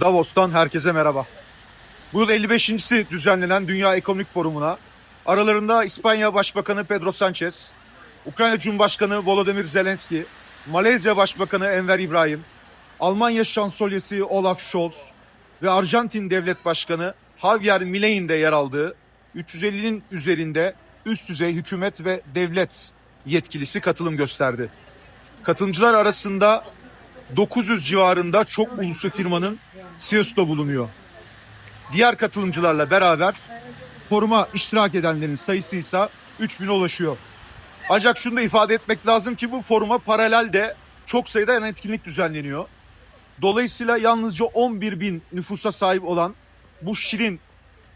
Davos'tan herkese merhaba. Bu yıl 55.si düzenlenen Dünya Ekonomik Forumu'na aralarında İspanya Başbakanı Pedro Sanchez, Ukrayna Cumhurbaşkanı Volodymyr Zelenski, Malezya Başbakanı Enver İbrahim, Almanya Şansölyesi Olaf Scholz ve Arjantin Devlet Başkanı Javier Milei'nin de yer aldığı 350'nin üzerinde üst düzey hükümet ve devlet yetkilisi katılım gösterdi. Katılımcılar arasında 900 civarında çok uluslu firmanın CEO'su bulunuyor. Diğer katılımcılarla beraber foruma iştirak edenlerin sayısı ise 3000'e ulaşıyor. Ancak şunu da ifade etmek lazım ki bu foruma paralel de çok sayıda yan etkinlik düzenleniyor. Dolayısıyla yalnızca 11 bin nüfusa sahip olan bu şirin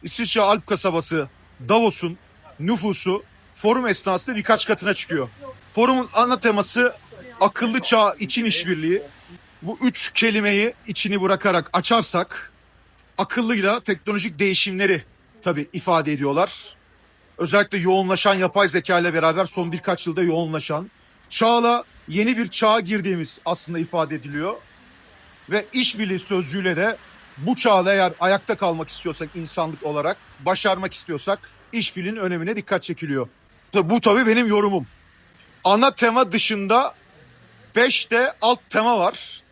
İsviçre Alp kasabası Davos'un nüfusu forum esnasında birkaç katına çıkıyor. Forumun ana teması akıllı çağ için işbirliği. Bu üç kelimeyi içini bırakarak açarsak akıllıyla teknolojik değişimleri tabii ifade ediyorlar. Özellikle yoğunlaşan yapay zeka ile beraber son birkaç yılda yoğunlaşan çağla yeni bir çağa girdiğimiz aslında ifade ediliyor. Ve işbirliği sözcüğüyle de bu çağda eğer ayakta kalmak istiyorsak insanlık olarak başarmak istiyorsak işbirliğinin önemine dikkat çekiliyor. Bu tabii benim yorumum. Ana tema dışında 5 de alt tema var.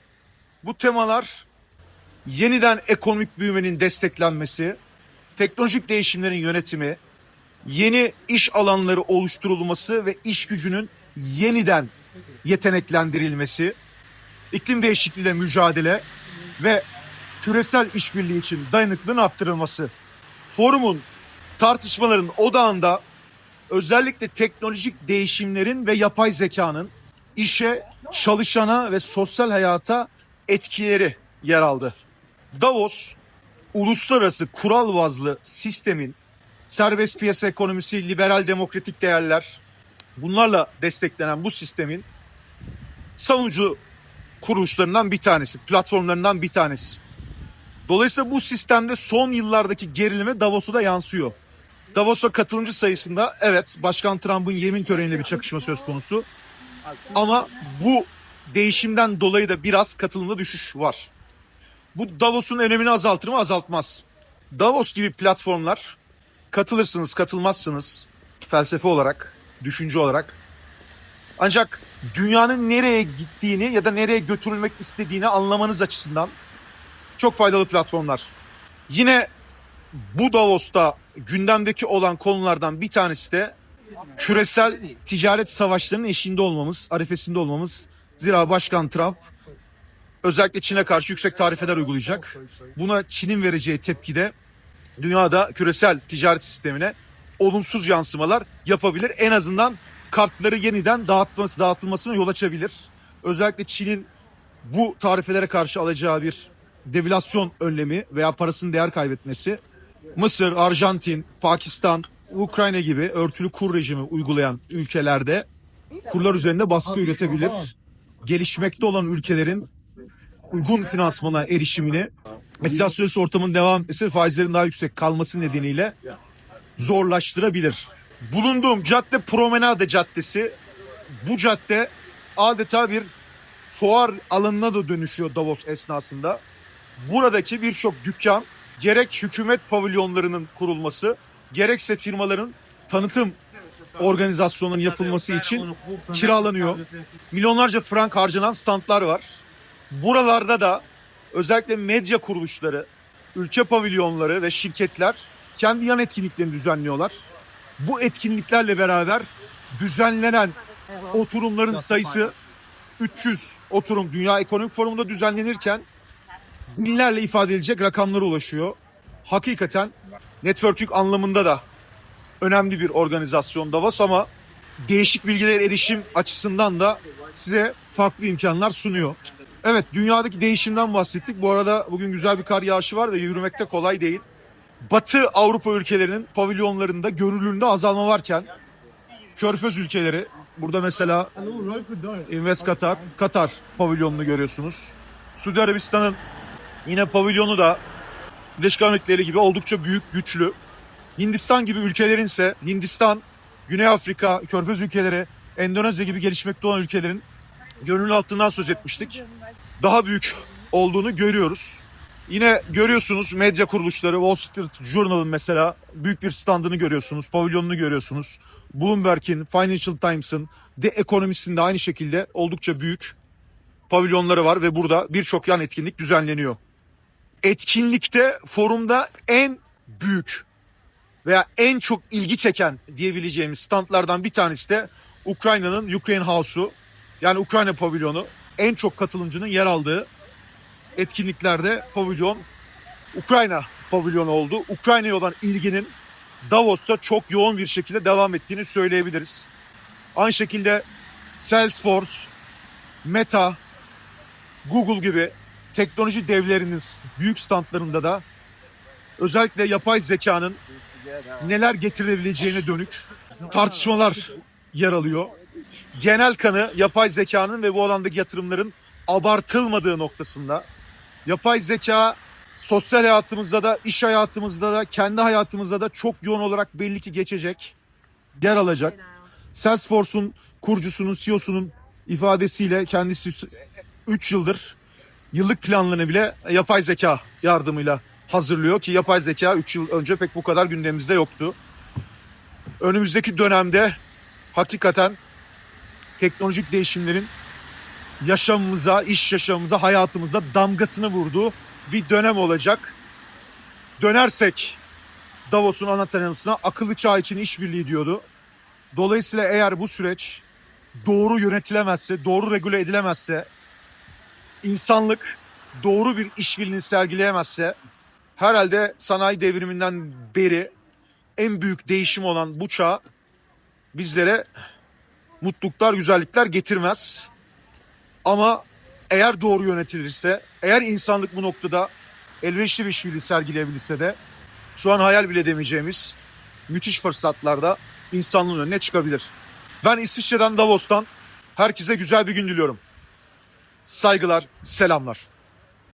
Bu temalar yeniden ekonomik büyümenin desteklenmesi, teknolojik değişimlerin yönetimi, yeni iş alanları oluşturulması ve iş gücünün yeniden yeteneklendirilmesi, iklim değişikliğiyle mücadele ve küresel işbirliği için dayanıklılığın arttırılması. Forumun tartışmaların odağında özellikle teknolojik değişimlerin ve yapay zekanın işe, çalışana ve sosyal hayata etkileri yer aldı. Davos, uluslararası kural bazlı sistemin serbest piyasa ekonomisi, liberal demokratik değerler bunlarla desteklenen bu sistemin savunucu kuruluşlarından bir tanesi, platformlarından bir tanesi. Dolayısıyla bu sistemde son yıllardaki gerilime Davos'a da yansıyor. Davos'a katılımcı sayısında evet Başkan Trump'ın yemin töreniyle bir çakışma söz konusu. Ama bu değişimden dolayı da biraz katılımda düşüş var. Bu Davos'un önemini azaltır mı? Azaltmaz. Davos gibi platformlar katılırsınız, katılmazsınız felsefe olarak, düşünce olarak. Ancak dünyanın nereye gittiğini ya da nereye götürülmek istediğini anlamanız açısından çok faydalı platformlar. Yine bu Davos'ta gündemdeki olan konulardan bir tanesi de küresel ticaret savaşlarının eşiğinde olmamız, arifesinde olmamız. Zira Başkan Trump özellikle Çin'e karşı yüksek tarifeler uygulayacak. Buna Çin'in vereceği tepkide dünyada küresel ticaret sistemine olumsuz yansımalar yapabilir. En azından kartları yeniden dağıtması, dağıtılmasına yol açabilir. Özellikle Çin'in bu tarifelere karşı alacağı bir devalüasyon önlemi veya parasının değer kaybetmesi Mısır, Arjantin, Pakistan, Ukrayna gibi örtülü kur rejimi uygulayan ülkelerde kurlar üzerinde baskı üretebilir. Gelişmekte olan ülkelerin uygun finansmana erişimini enflasyonist ortamın devam etmesi faizlerin daha yüksek kalması nedeniyle zorlaştırabilir. Bulunduğum cadde Promenade Caddesi. Bu cadde adeta bir fuar alanına da dönüşüyor Davos esnasında. Buradaki birçok dükkan gerek hükümet pavilyonlarının kurulması gerekse firmaların tanıtım organizasyonunun yapılması için kiralanıyor. Milyonlarca frank harcanan standlar var. Buralarda da özellikle medya kuruluşları, ülke pavilyonları ve şirketler kendi yan etkinliklerini düzenliyorlar. Bu etkinliklerle beraber düzenlenen oturumların sayısı 300 oturum Dünya Ekonomik Forumu'nda düzenlenirken binlerle ifade edilecek rakamlara ulaşıyor. Hakikaten networking anlamında da önemli bir organizasyon Davos ama değişik bilgilere erişim açısından da size farklı imkanlar sunuyor. Evet dünyadaki değişimden bahsettik. Bu arada bugün güzel bir kar yağışı var ve yürümekte kolay değil. Batı Avrupa ülkelerinin pavilyonlarında görünürlüğünde azalma varken Körfez ülkeleri burada mesela Invest Katar, Katar pavilyonunu görüyorsunuz. Suudi Arabistan'ın yine pavilyonu da Birleşik Emirlikleri gibi oldukça büyük, güçlü. Hindistan gibi ülkelerin ise Hindistan, Güney Afrika, Körfez ülkeleri, Endonezya gibi gelişmekte olan ülkelerin gönüllü hattından söz etmiştik. Daha büyük olduğunu görüyoruz. Yine görüyorsunuz medya kuruluşları Wall Street Journal'ın mesela büyük bir standını görüyorsunuz, pavilyonunu görüyorsunuz. Bloomberg'in, Financial Times'ın, The Economist'in de aynı şekilde oldukça büyük pavilyonları var ve burada birçok yan etkinlik düzenleniyor. Etkinlikte forumda en büyük veya en çok ilgi çeken diyebileceğimiz standlardan bir tanesi de Ukrayna'nın Ukraine House'u yani Ukrayna pavilyonu en çok katılımcının yer aldığı etkinliklerde pavilyon Ukrayna pavilyonu oldu. Ukrayna'ya olan ilginin Davos'ta çok yoğun bir şekilde devam ettiğini söyleyebiliriz. Aynı şekilde Salesforce, Meta, Google gibi teknoloji devlerinin büyük standlarında da özellikle yapay zekanın neler getirebileceğine dönük tartışmalar yer alıyor. Genel kanı yapay zekanın ve bu alandaki yatırımların abartılmadığı noktasında. Yapay zeka sosyal hayatımızda da, iş hayatımızda da, kendi hayatımızda da çok yoğun olarak belli ki geçecek, yer alacak. Salesforce'un kurucusunun, CEO'sunun ifadesiyle kendisi 3 yıldır yıllık planlarını bile yapay zeka yardımıyla hazırlıyor ki yapay zeka 3 yıl önce pek bu kadar gündemimizde yoktu. Önümüzdeki dönemde hakikaten teknolojik değişimlerin yaşamımıza, iş yaşamımıza, hayatımıza damgasını vurduğu bir dönem olacak. Dönersek Davos'un ana temasına akıllı çağ için işbirliği diyordu. Dolayısıyla eğer bu süreç doğru yönetilemezse, doğru regüle edilemezse, insanlık doğru bir işbirliğini sergileyemezse herhalde sanayi devriminden beri en büyük değişim olan bu çağ bizlere mutluluklar, güzellikler getirmez. Ama eğer doğru yönetilirse, eğer insanlık bu noktada elverişli bir işbirliği sergileyebilirse de şu an hayal bile demeyeceğimiz müthiş fırsatlarda insanlığın önüne çıkabilir. Ben İsviçre'den Davos'tan herkese güzel bir gün diliyorum. Saygılar, selamlar.